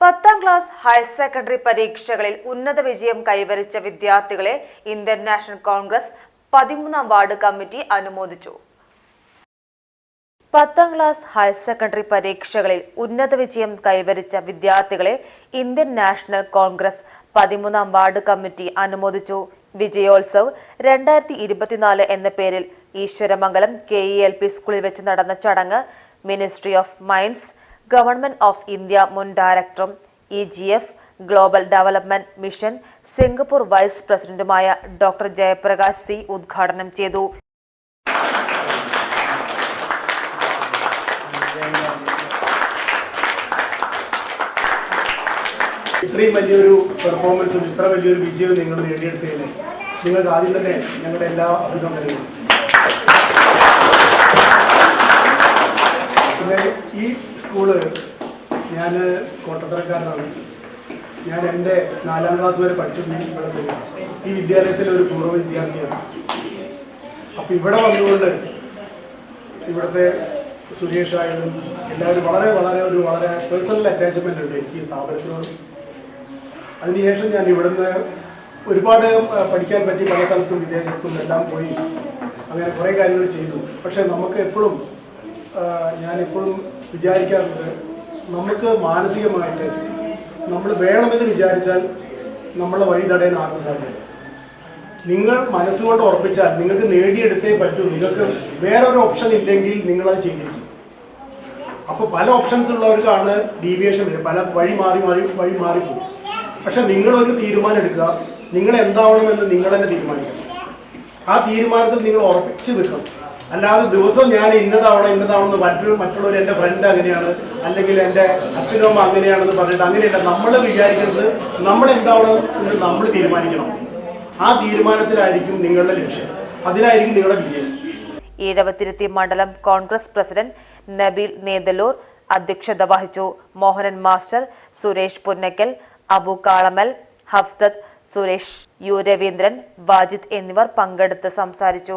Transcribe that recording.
പത്താം class higher secondary പരീക്ഷകളിൽ ഉന്നത വിജയം കൈവരിച്ച വിദ്യാർത്ഥികളെ ഇന്ത്യൻ നാഷണൽ കോൺഗ്രസ് പതിമൂന്നാം വാർഡ് കമ്മിറ്റി അനുമോദിച്ചു. പത്താം ക്ലാസ് ഹയർ സെക്കൻഡറി പരീക്ഷകളിൽ ഉന്നത വിജയം കൈവരിച്ച വിദ്യാർത്ഥികളെ ഇന്ത്യൻ നാഷണൽ കോൺഗ്രസ് പതിമൂന്നാം വാർഡ് കമ്മിറ്റി അനുമോദിച്ചു. വിജയോത്സവ് രണ്ടായിരത്തി ഇരുപത്തിനാല് എന്ന പേരിൽ Eswaramangalam K E L P സ്കൂളിൽ വെച്ച് നടന്ന ചടങ്ങ് ministry of mines government of India മുൻ ഡയറക്ടറും E G F global development mission Singapore vice പ്രസിഡന്റുമായ ഡോക്ടർ ജയപ്രകാശ് സി ഉദ്ഘാടനം ചെയ്തു. ഇത്രയും വലിയൊരു പെർഫോമൻസും ഇത്ര വലിയൊരു വിജയവും നിങ്ങൾ നേടിയെടുത്തതിന് നിങ്ങൾക്ക് ആദ്യം തന്നെ ഞങ്ങളുടെ എല്ലാ അഭിനന്ദനങ്ങളും. പിന്നെ ഈ സ്കൂൾ ഞാൻ കോട്ടത്തറക്കാരനാണ്. ഞാൻ എന്റെ നാലാം ക്ലാസ് വരെ പഠിച്ചത് ഇവിടെ ഈ വിദ്യാലയത്തിലെ ഒരു പൂർവ വിദ്യാർത്ഥിയാണ്. അപ്പം ഇവിടെ വന്നുകൊണ്ട് ഇവിടുത്തെ സുരേഷ് ആയാലും എല്ലാവരും വളരെ വളരെ ഒരു വളരെ പേഴ്സണൽ അറ്റാച്ച്മെന്റ് ഉണ്ട് എനിക്ക് ഈ സ്ഥാപനത്തിനോട്. അതിനുശേഷം ഞാൻ ഇവിടുന്ന് ഒരുപാട് പഠിക്കാൻ പറ്റി പല സ്ഥലത്തും വിദേശത്തും എല്ലാം പോയി. അങ്ങനെ കുറേ കാര്യങ്ങൾ ചെയ്തു. പക്ഷേ നമുക്ക് എപ്പോഴും ആ, വിചാരിക്കാറുള്ളത് നമുക്ക് മാനസികമായിട്ട് നമ്മൾ വേണമെന്ന് വിചാരിച്ചാൽ നമ്മളെ വഴി തടയാൻ ആർക്കും സാധ്യത നിങ്ങൾ മനസ്സുകൊണ്ട് ഉറപ്പിച്ചാൽ നിങ്ങൾക്ക് നേടിയെടുത്തേ പറ്റൂ. നിങ്ങൾക്ക് വേറൊരു ഓപ്ഷൻ ഇല്ലെങ്കിൽ നിങ്ങളത് ചെയ്തിരിക്കും. അപ്പോൾ പല ഓപ്ഷൻസ് ഉള്ളവർക്കാണ് ഡീവിയേഷൻ വരും പല വഴി മാറി മാറി വഴി മാറിപ്പോകും പക്ഷെ നിങ്ങളൊരു തീരുമാനം എടുക്കുക. നിങ്ങൾ എന്താവണമെന്ന് നിങ്ങൾ തന്നെ തീരുമാനിക്കണം. ആ തീരുമാനത്തിൽ നിങ്ങൾ ഉറപ്പിച്ച് നിൽക്കണം. അല്ലാതെ ദിവസം ഞാൻ ഇന്നതാവണം ഇന്നതാവണം മറ്റൊരു മറ്റുള്ളവർ എന്റെ ഫ്രണ്ട് അങ്ങനെയാണ് അല്ലെങ്കിൽ എന്റെ അച്ഛനും അമ്മ അങ്ങനെയാണെന്ന് പറഞ്ഞിട്ട് അങ്ങനെയല്ല. നമ്മൾ വിചാരിക്കുന്നത് നമ്മൾ എന്താവണം എന്ന് നമ്മൾ തീരുമാനിക്കണം. ആ തീരുമാനത്തിലായിരിക്കും നിങ്ങളുടെ ലക്ഷ്യം. അതിനായിരിക്കും നിങ്ങളുടെ വിജയം. ഈഴവത്തിരുത്തി മണ്ഡലം കോൺഗ്രസ് പ്രസിഡന്റ് നബീൽ നേതലൂർ അധ്യക്ഷത വഹിച്ചു. മോഹനൻ മാസ്റ്റർ സുരേഷ് പുന്നക്കൽ അബു കാളമൽ ഹഫ്സത്ത് സുരേഷ് യു രവീന്ദ്രൻ വാജിദ് എന്നിവർ പങ്കെടുത്ത് സംസാരിച്ചു.